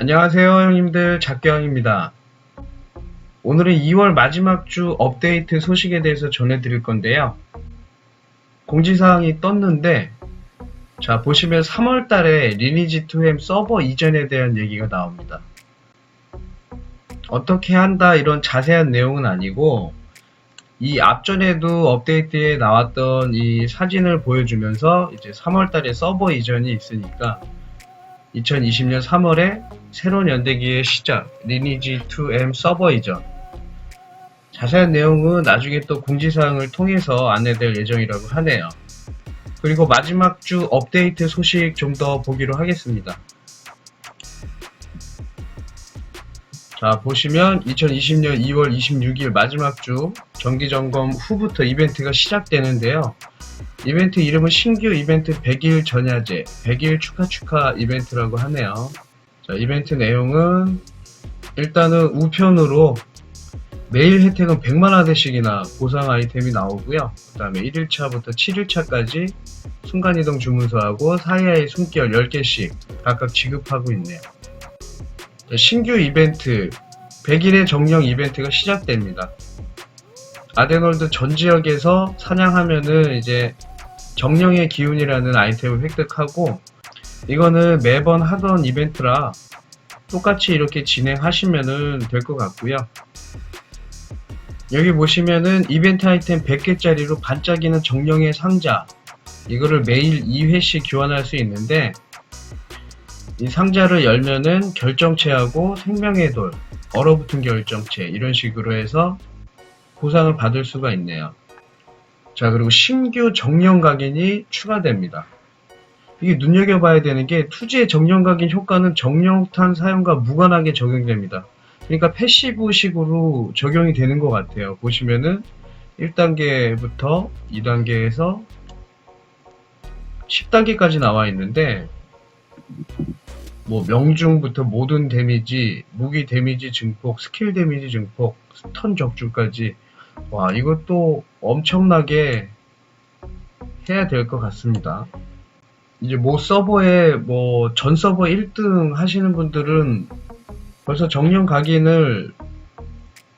안녕하세요 형님들 작경입니다. 오늘은 2월 마지막 주 업데이트 소식에 대해서 전해드릴 건데요. 공지사항이 떴는데 자 보시면 3월 달에 리니지 2M 서버 이전에 대한 얘기가 나옵니다. 어떻게 한다 이런 자세한 내용은 아니고 이 앞전에도 업데이트에 나왔던 이 사진을 보여주면서 이제 3월 달에 서버 이전이 있으니까 2020년 3월에 새로운 연대기의 시작, 리니지 2M 서버 이전. 자세한 내용은 나중에 또 공지사항을 통해서 안내될 예정이라고 하네요. 그리고 마지막 주 업데이트 소식 좀 더 보기로 하겠습니다. 자, 보시면 2020년 2월 26일 마지막 주 정기점검 후부터 이벤트가 시작되는데요. 이벤트 이름은 신규 이벤트 100일 전야제, 100일 축하 축하 이벤트라고 하네요. 자, 이벤트 내용은 일단은 우편으로 매일 혜택은 100만화대씩이나 보상 아이템이 나오고요. 그 다음에 1일차부터 7일차까지 순간이동 주문서하고 사이아의 숨결 10개씩 각각 지급하고 있네요. 자, 신규 이벤트 100일의 정령 이벤트가 시작됩니다. 아데놀드 전 지역에서 사냥하면은 이제 정령의 기운이라는 아이템을 획득하고 이거는 매번 하던 이벤트라 똑같이 이렇게 진행하시면은 될 것 같고요. 여기 보시면은 이벤트 아이템 100개짜리로 반짝이는 정령의 상자 이거를 매일 2회씩 교환할 수 있는데 이 상자를 열면은 결정체하고 생명의 돌, 얼어붙은 결정체 이런 식으로 해서 보상을 받을 수가 있네요. 자, 그리고 신규 정령 각인이 추가됩니다. 이게 눈여겨봐야 되는 게 투지의 정령 각인 효과는 정령탄 사용과 무관하게 적용됩니다. 그러니까 패시브식으로 적용이 되는 것 같아요. 보시면은 1단계부터 2단계에서 10단계까지 나와 있는데 뭐 명중부터 모든 데미지, 무기 데미지 증폭, 스킬 데미지 증폭, 스턴 적중까지 와 이것도 엄청나게 해야 될 것 같습니다. 이제 모 서버에 뭐 전 서버 1등 하시는 분들은 벌써 정령 각인을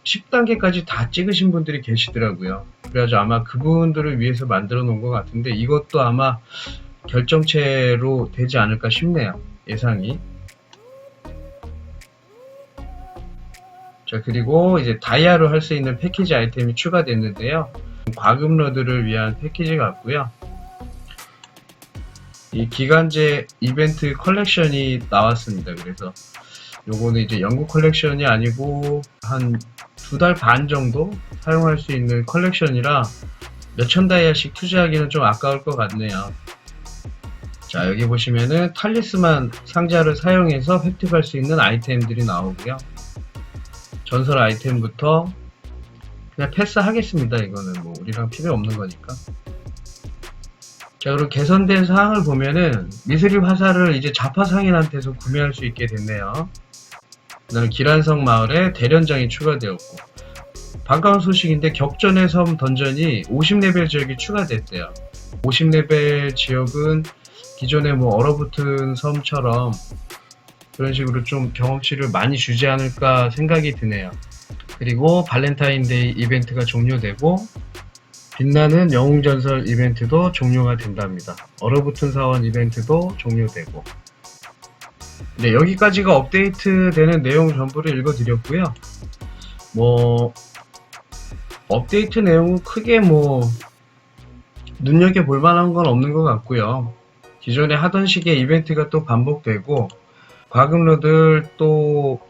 10단계까지 다 찍으신 분들이 계시더라고요. 그래가지고 아마 그분들을 위해서 만들어 놓은 것 같은데 이것도 아마 결정체로 되지 않을까 싶네요. 예상이. 자, 그리고 이제 다이아로 할 수 있는 패키지 아이템이 추가됐는데요. 과금러들을 위한 패키지 같고요. 이 기간제 이벤트 컬렉션이 나왔습니다. 그래서 요거는 이제 영국 컬렉션이 아니고 한 두 달 반 정도 사용할 수 있는 컬렉션이라 몇천 다이아씩 투자하기는 좀 아까울 것 같네요. 자, 여기 보시면은 탈리스만 상자를 사용해서 획득할 수 있는 아이템들이 나오고요. 전설 아이템부터 그냥 패스하겠습니다. 이거는 뭐 우리랑 필요 없는 거니까. 자, 그리고 개선된 사항을 보면은 미스리 화살을 이제 자파 상인한테서 구매할 수 있게 됐네요. 그다음에 기란성 마을에 대련장이 추가되었고 반가운 소식인데 격전의 섬 던전이 50레벨 지역이 추가됐대요. 50레벨 지역은 기존에 뭐 얼어붙은 섬처럼 그런 식으로 좀 경험치를 많이 주지 않을까 생각이 드네요. 그리고 발렌타인데이 이벤트가 종료되고 빛나는 영웅전설 이벤트도 종료가 된답니다. 얼어붙은 사원 이벤트도 종료되고 네, 여기까지가 업데이트 되는 내용 전부를 읽어드렸고요. 뭐 업데이트 내용은 크게 뭐 눈여겨볼 만한 건 없는 것 같고요. 기존에 하던 식의 이벤트가 또 반복되고 과금러들 또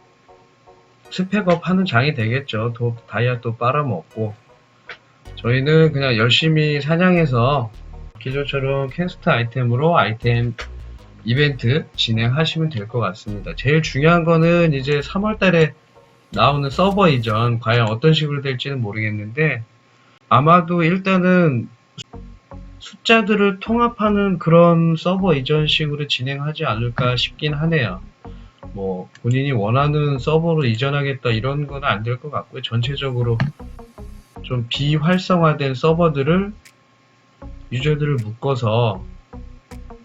스펙업 하는 장이 되겠죠. 또 다이아 또 빨아먹고 저희는 그냥 열심히 사냥해서 기존처럼 캔스트 아이템으로 아이템 이벤트 진행하시면 될 것 같습니다. 제일 중요한 거는 이제 3월 달에 나오는 서버 이전 과연 어떤 식으로 될지는 모르겠는데 아마도 일단은 숫자들을 통합하는 그런 서버 이전식으로 진행하지 않을까 싶긴 하네요. 뭐 본인이 원하는 서버로 이전하겠다 이런 건 안 될 것 같고요. 전체적으로 좀 비활성화된 서버들을 유저들을 묶어서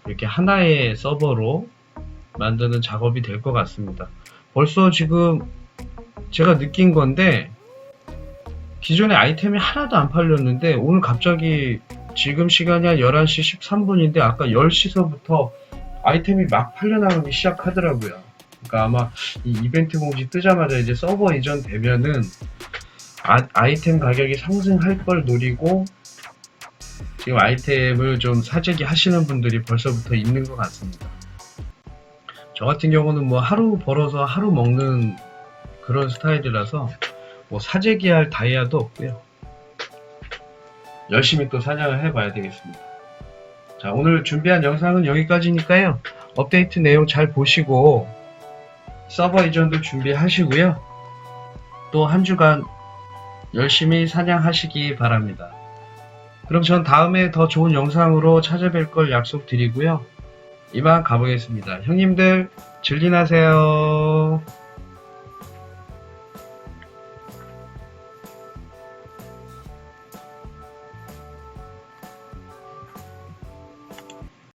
이렇게 하나의 서버로 만드는 작업이 될 것 같습니다. 벌써 지금 제가 느낀 건데 기존에 아이템이 하나도 안 팔렸는데 오늘 갑자기 지금 시간이 한 11시 13분인데 아까 10시서부터 아이템이 막 팔려나가기 시작하더라고요. 그러니까 아마 이 이벤트 공지 뜨자마자 이제 서버 이전 되면은 아, 이템 가격이 상승할 걸 노리고 지금 아이템을 좀 사재기 하시는 분들이 벌써부터 있는 것 같습니다. 저 같은 경우는 뭐 하루 벌어서 하루 먹는 그런 스타일이라서 뭐 사재기 할 다이아도 없고요. 열심히 또 사냥을 해봐야 되겠습니다. 자, 오늘 준비한 영상은 여기까지니까요. 업데이트 내용 잘 보시고 서버 이전도 준비하시고요. 또 한 주간 열심히 사냥하시기 바랍니다. 그럼 전 다음에 더 좋은 영상으로 찾아뵐 걸 약속드리고요. 이만 가보겠습니다. 형님들 즐긴하세요.